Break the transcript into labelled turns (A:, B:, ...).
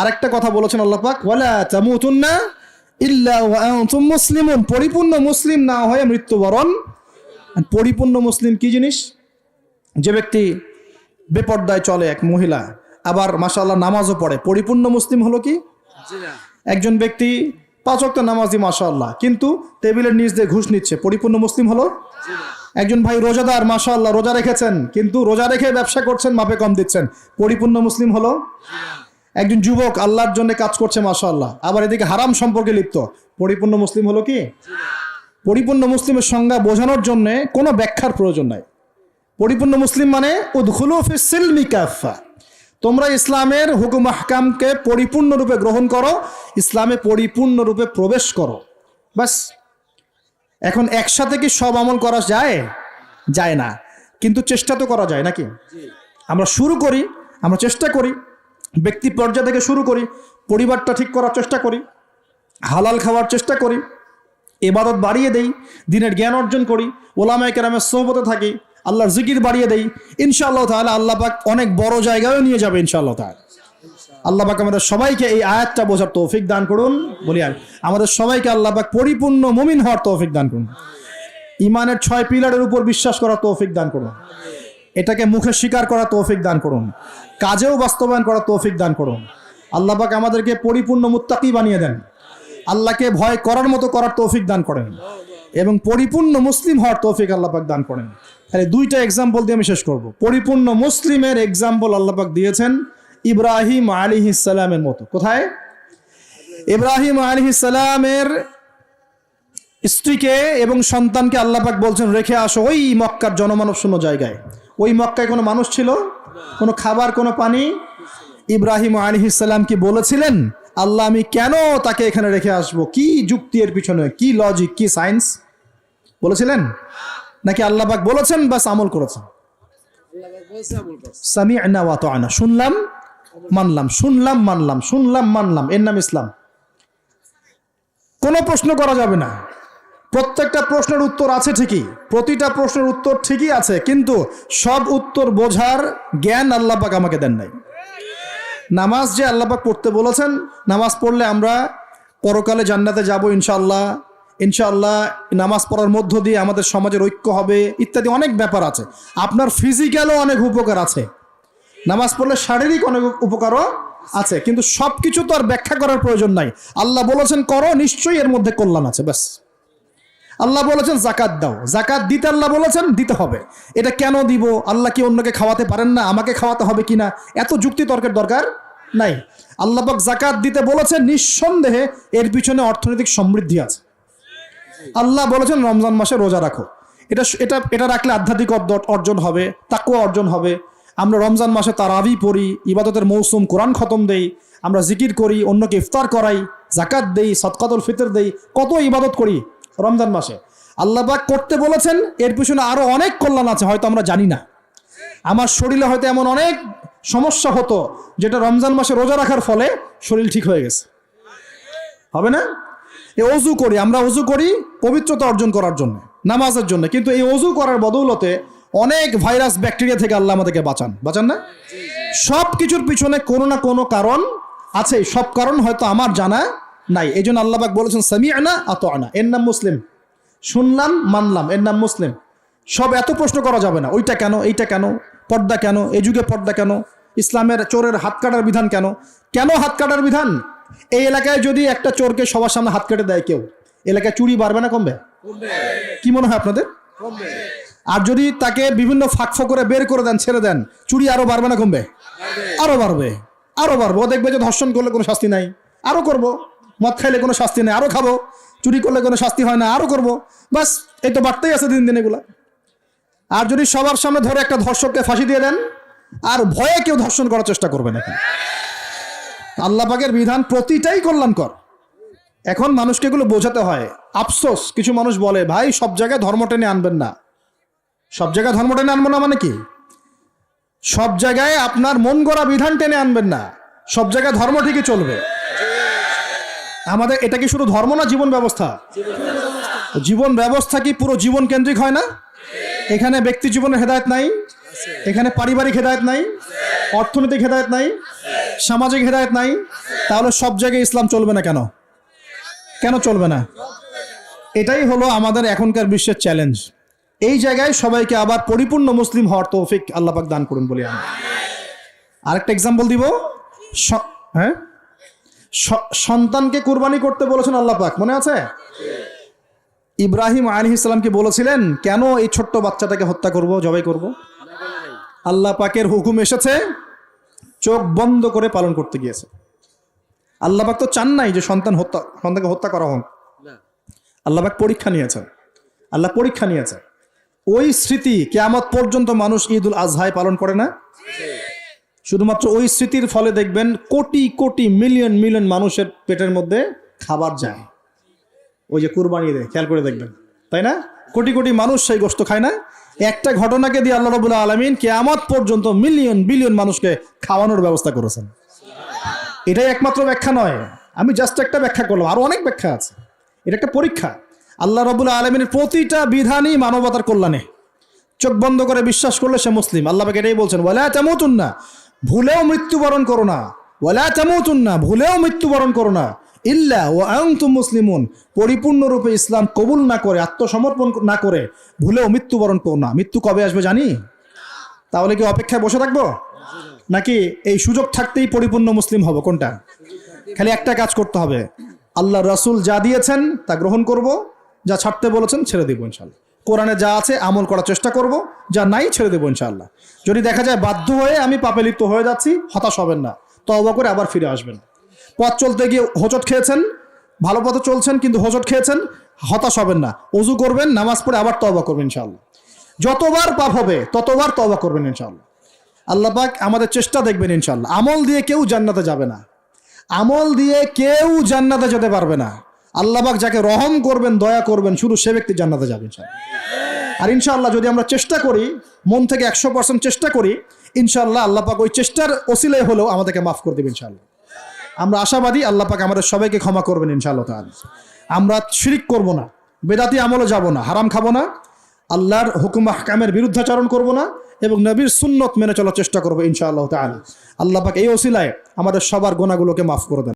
A: আরেকটা কথা বলেছেন আল্লাহ পাক ওয়ালা তামুতুন্না ইল্লা ওয়া মুসলিমুন। পরিপূর্ণ মুসলিম না হয়ে মৃত্যুবরণ। পরিপূর্ণ মুসলিম কি জিনিস? যে ব্যক্তি বেপর্দায় চলে এক মহিলা আবার মাশাআল্লাহ নামাজও পড়ে। পরিপূর্ণ মুসলিম হলো কি? একজন ব্যক্তি পাঁচ ওয়াক্ত নামাজি মাশাআল্লাহ কিন্তু টেবিলের নিচ দিয়ে ঘুষ নিচ্ছে। পরিপূর্ণ মুসলিম হলো? একজন ভাই রোজাদার মাশাআল্লাহ রোজা রেখেছেন কিন্তু রোজা রেখে ব্যবসা করছেন মাপে কম দিচ্ছেন। পরিপূর্ণ মুসলিম হলো? একজন যুবক আল্লাহর জন্য কাজ করছে মাশাআল্লাহ। আবার এদিকে হারাম সম্পর্কে লিপ্ত। পরিপূর্ণ মুসলিম হলো কি? পরিপূর্ণ মুসলিমের সংজ্ঞা বোঝানোর জন্য কোনো ব্যাখ্যার প্রয়োজন নাই। পরিপূর্ণ মুসলিম মানে উদ্খুলু সিলমি কাফা তোমরা ইসলামের হুকুম আহকামকে পরিপূর্ণরূপে গ্রহণ করো ইসলামে পরিপূর্ণরূপে প্রবেশ করো। বাস এখন একসাথে কি সব আমল করা যায়? যায় না। কিন্তু চেষ্টা তো করা যায় নাকি? আমরা শুরু করি আমরা চেষ্টা করি। ব্যক্তি পর্যায় থেকে শুরু করি, পরিবারটা ঠিক করার চেষ্টা করি, হালাল খাওয়ার চেষ্টা করি, এবাদত বাড়িয়ে দেই, দিনের জ্ঞান অর্জন করি, ওলামায় কেরামের সোহবতে থাকি, আল্লাহর জিকির বাড়িয়ে দেই, ইনশাআল্লাহ তাহলে আল্লাহ পাক অনেক বড় জায়গায়ও নিয়ে যাবে ইনশাআল্লাহ তাহলে আল্লাহ পাক আমাদের সবাইকে এই আয়াতটা বোঝার তৌফিক দান করুন, বলি আর আমাদের সবাইকে আল্লাহ পাক পরিপূর্ণ মুমিন হওয়ার তৌফিক দান করুন। ইমানের ছয় পিলারের উপর বিশ্বাস করার তৌফিক দান করুন। এটাকে মুখে স্বীকার করার তৌফিক দান করুন। কাজেও বাস্তবায়ন করা তৌফিক দান করুন। আল্লাহ পাক আমাদেরকে পরিপূর্ণ মুত্তাকি বানিয়ে দেন। আল্লাহকে ভয় করার মতো করার তৌফিক দান করেন। এবং পরিপূর্ণ মুসলিম হওয়ার তৌফিক আল্লাহ পাক দান করেন। তাহলে দুইটা এক্সাম্পল দিয়ে আমি শেষ করব। পরিপূর্ণ মুসলিমের এক্সাম্পল আল্লাহ পাক দিয়েছেন ইব্রাহিম আলী ইসালামের মতো। কোথায়? ইব্রাহিম আলী ইসালামের স্ত্রীকে এবং সন্তানকে আল্লাহ পাক বলছেন, রেখে আসো ওই মক্কার জনমানব শূন্য জায়গায়। ওই মক্কায় কোনো মানুষ ছিল? কোনো খাবার, কোনো পানি? ইব্রাহিম আলী ইসালাম কি বলেছিলেন? আল্লাহ, আমি কেন তাকে এখানে রেখে আসব? কি যুক্তি এর পিছনে? কি লজিক কি সায়েন্স বলেছিলেন? নাকি আল্লাহবাক বলেছেন? বাস আমল করেছেন। সামি শুনলাম, মানলাম। শুনলাম মানলাম। শুনলাম, মানলাম। এর নাম ইসলাম। কোনো প্রশ্ন করা যাবে না। প্রত্যেকটা প্রশ্নের উত্তর আছে ঠিকই, প্রতিটা প্রশ্নের উত্তর ঠিকই আছে, কিন্তু সব উত্তর বোঝার জ্ঞান আল্লাহ পাক আমাকে দেন নাই। নামাজ যে আল্লাহ পাক পড়তে বলেছেন, নামাজ পড়লে আমরা পরকালে জান্নাতে যাব ইনশাআল্লাহ ইনশাআল্লাহ নামাজ পড়ার মধ্য দিয়ে আমাদের সমাজের ঐক্য হবে, ইত্যাদি অনেক ব্যাপার আছে। আপনার ফিজিক্যালও অনেক উপকার আছে। নামাজ পড়লে শারীরিক অনেক উপকারও আছে, কিন্তু সব কিছু তো আর ব্যাখ্যা করার প্রয়োজন নাই। আল্লাহ বলেছেন, করো, নিশ্চয়ই এর মধ্যে কল্যাণ আছে। ব্যাস। আল্লাহ বলেছেন, জাকাত দাও। জাকাত দিতে আল্লাহ বলেছেন, দিতে হবে। এটা কেন দিব? আল্লাহ কি অন্যকে খাওয়াতে পারেন না? আমাকে খাওয়াতে হবে কিনা? এত যুক্তি তর্কের দরকার নাই। আল্লাহ পাক জাকাত দিতে বলেছেন, নিঃসন্দেহে এর পিছনে অর্থনৈতিক সমৃদ্ধি আছে। আল্লাহ বলেছেন, রমজান মাসে রোজা রাখো। এটা এটা এটা রাখলে আধ্যাত্মিক অর্জন হবে তাকুয়া অর্জন হবে। আমরা রমজান মাসে তারাবি পড়ি, ইবাদতের মৌসুম কোরআন খতম দেই, আমরা জিকির করি, অন্যকে ইফতার করাই, জাকাত দেই সৎকাতুল ফিতর দেই, কত ইবাদত করি। রমজান মাসে। আল্লাহ পাক করতে বলেছেন, এর পিছনে আরও অনেক কল্যাণ আছে, হয়তো আমরা জানি না। আমার শরীরে হয়তো এমন অনেক সমস্যা হতো, যেটা রমজান মাসে রোজা রাখার ফলে শরীর ঠিক হয়ে গেছে। হবে না? এই অজু করি, আমরা অজু করি পবিত্রতা অর্জন করার জন্য, নামাজের জন্য। কিন্তু এই অজু করার বদৌলতে অনেক ভাইরাস, ব্যাকটেরিয়া থেকে আল্লাহ আমাদেরকে বাঁচান। বাঁচান না? সব কিছুর পিছনে কোনো না কোনো কারণ আছে সব কারণ হয়তো আমার জানা নাই। এই জন্য আল্লাহবাক বলেছেন সামি আনা আত আনা এর নাম মুসলিম। শুনলাম, মানলাম, এর নাম মুসলিম। সব এত প্রশ্ন করা যাবে না, ওইটা কেন, এইটা কেন, পর্দা কেন, এই যুগে পর্দা কেন, ইসলামের চোরের হাত কাটার বিধান কেন? কেন হাত কাটার বিধান? এই এলাকায় যদি একটা চোরকে সবার সামনে হাত কেটে দেয় কেউ, এলাকায় চুরি বাড়বে না কমবে? কি মনে হয় আপনাদের? আর যদি তাকে বিভিন্ন ফাঁক করে বের করে দেন, ছেড়ে দেন, চুরি আরও বাড়বে না কমবে? আরও বাড়বে আরও বাড়বে। ও দেখবে যে ধর্ষণ করলে কোনো শাস্তি নাই। আরও করব। মদ খাইলে কোনো শাস্তি নেই আরও খাব। চুরি করলে কোনো শাস্তি হয় না আরও করব। বাস, এই তো বাড়তেই আছে দিন দিন এগুলা। আর যদি সবার সামনে ধরে একটা ধর্ষককে ফাঁসি দিয়ে দেন, আর ভয়ে কেউ ধর্ষণ করার চেষ্টা করবে না এখন। আল্লাহ পাকের বিধান প্রতিটাই কল্যাণকর। এখন মানুষকে এগুলো বোঝাতে হয়। আফসোস, কিছু মানুষ বলে, ভাই, সব জায়গায় ধর্ম টেনে আনবেন না। সব জায়গায় ধর্ম টেনে আনব না মানে কি? সব জায়গায় আপনার মন গড়া বিধান টেনে আনবেন না। সব জায়গায় ধর্ম ঠিকই চলবে। আমাদের, এটা কি শুধু ধর্ম না জীবন ব্যবস্থা? জীবন ব্যবস্থা কি পুরো জীবন কেন্দ্রিক হয় না? এখানে ব্যক্তি জীবনের হেদায়ত নাই, এখানে পারিবারিক হেদায়ত নাই, অর্থনৈতিক হেদায়ত নাই, সামাজিক হেদায়ত নাই, তাহলে সব জায়গায় ইসলাম চলবে না কেন? কেন চলবে না? এটাই হলো আমাদের এখনকার বিশ্বের চ্যালেঞ্জ এই জায়গায় সবাইকে আবার পরিপূর্ণ মুসলিম হওয়ার তৌফিক আল্লাপাক দান করুন বলি আমি। আরেকটা এক্সাম্পল দিব। হ্যাঁ? সন্তানকে কুরবানি করতে বলেছেন আল্লাহ পাক মনে আছে? ইব্রাহিম আলী ইসলামকে বলেছিলেন কেন এই ছোট্ট বাচ্চাটাকে হত্যা করব জবাই করব? আল্লাহ পাকের হুকুম এসেছে চোখ বন্ধ করে পালন করতে গিয়েছে। আল্লাহ পাক তো চান নাই যে সন্তান হত্যা সন্তানকে হত্যা করা হোক। আল্লাহ পাক পরীক্ষা নিয়েছেন। আল্লাহ পরীক্ষা নিয়েছেন। ওই স্মৃতি কেয়ামত পর্যন্ত মানুষ ঈদ উল আজহায় পালন করে না? শুধুমাত্র ওই স্মৃতির ফলে দেখবেন কোটি কোটি মিলিয়ন মিলিয়ন মানুষের পেটের মধ্যে খাবার যায়। ওই যে কুরবানি দেয় খেয়াল করে দেখবেন। তাই না? কোটি কোটি মানুষ সেই গোস্ত খায় না। একটা ঘটনাকে দিয়ে আল্লাহ রবুল্লাহ আলমিন কেয়ামত পর্যন্ত মিলিয়ন বিলিয়ন মানুষকে খাওয়ানোর ব্যবস্থা করেছেন। এটাই একমাত্র ব্যাখ্যা নয়। আমি জাস্ট একটা ব্যাখ্যা করলাম, আরও অনেক ব্যাখ্যা আছে। এটা একটা পরীক্ষা। আল্লাহ রবুল্লাহ আলমিনের প্রতিটা বিধানই মানবতার কল্যাণে। চোখ বন্ধ করে বিশ্বাস করলে সে মুসলিম। আল্লাহ এটাই বলছেন, ওয়ালা তামুতুন না ভুলেও মৃত্যুবরণ করো না। ওয়ালা তামুতুন না, ভুলেও মৃত্যুবরণ করো না। ইল্লা ও আয়ংতুম মুসলিমুন, পরিপূর্ণরূপে ইসলাম কবুল না করে, আত্মসমর্পণ না করে, ভুলেও মৃত্যুবরণ করো না। মৃত্যু কবে আসবে জানি? তাহলে কি অপেক্ষায় বসে থাকব? নাকি এই সুযোগ থাকতেই পরিপূর্ণ মুসলিম হব? কোনটা? খালি একটা কাজ করতে হবে। আল্লাহ রাসূল যা দিয়েছেন তা গ্রহণ করব, যা ছাড়তে বলেছেন ছেড়ে দিব ইনশাল্লাহ কোরআনে যা আছে আমল করার চেষ্টা করব, যা নাই ছেড়ে দেবো ইনশাল্লাহ যদি দেখা যায় বাধ্য হয়ে আমি পাপে লিপ্ত হয়ে যাচ্ছি, হতাশ হবেন না। তবা করে আবার ফিরে আসবেন। পথ চলতে গিয়ে হোঁচট খেয়েছেন, ভালো পথে চলছেন কিন্তু হোঁচট খেয়েছেন, হতাশ হবেন না। অজু করবেন, নামাজ পড়ে আবার তবা করবেন ইনশাল্লাহ যতবার পাপ হবে, ততবার তবা করবেন ইনশাল্লাহ আল্লাহ পাক আমাদের চেষ্টা দেখবেন ইনশাল্লাহ আমল দিয়ে কেউ জান্নাতে যাবে না। আমল দিয়ে কেউ জান্নাতে যেতে পারবে না। আল্লাহ পাক যাকে রহম করবেন, দয়া করবেন, শুধু সে ব্যক্তি জান্নাতে যাবে আর ইনশাআল্লাহ যদি আমরা চেষ্টা করি, মন থেকে একশো পার্সেন্ট চেষ্টা করি, ইনশাআল্লাহ আল্লাহ পাক ওই চেষ্টার ওসিলে হলেও আমাদেরকে মাফ করে দেবেন ইনশাআল্লাহ। আমরা আশাবাদী আল্লাহ পাক আমাদের সবাইকে ক্ষমা করবেন ইনশাআল্লাহ তাআলা। আমরা শিরিক করব না, বেদাতি আমলও যাব না, হারাম খাব না, আল্লাহর হুকুম হাকামের বিরুদ্ধাচরণ করব না এবং নবীর সুন্নত মেনে চলার চেষ্টা করব ইনশাআল্লাহ তাআলা। আল্লাহ পাক এই ওসিলায় আমাদের সবার গোনাগুলোকে মাফ করে দেন।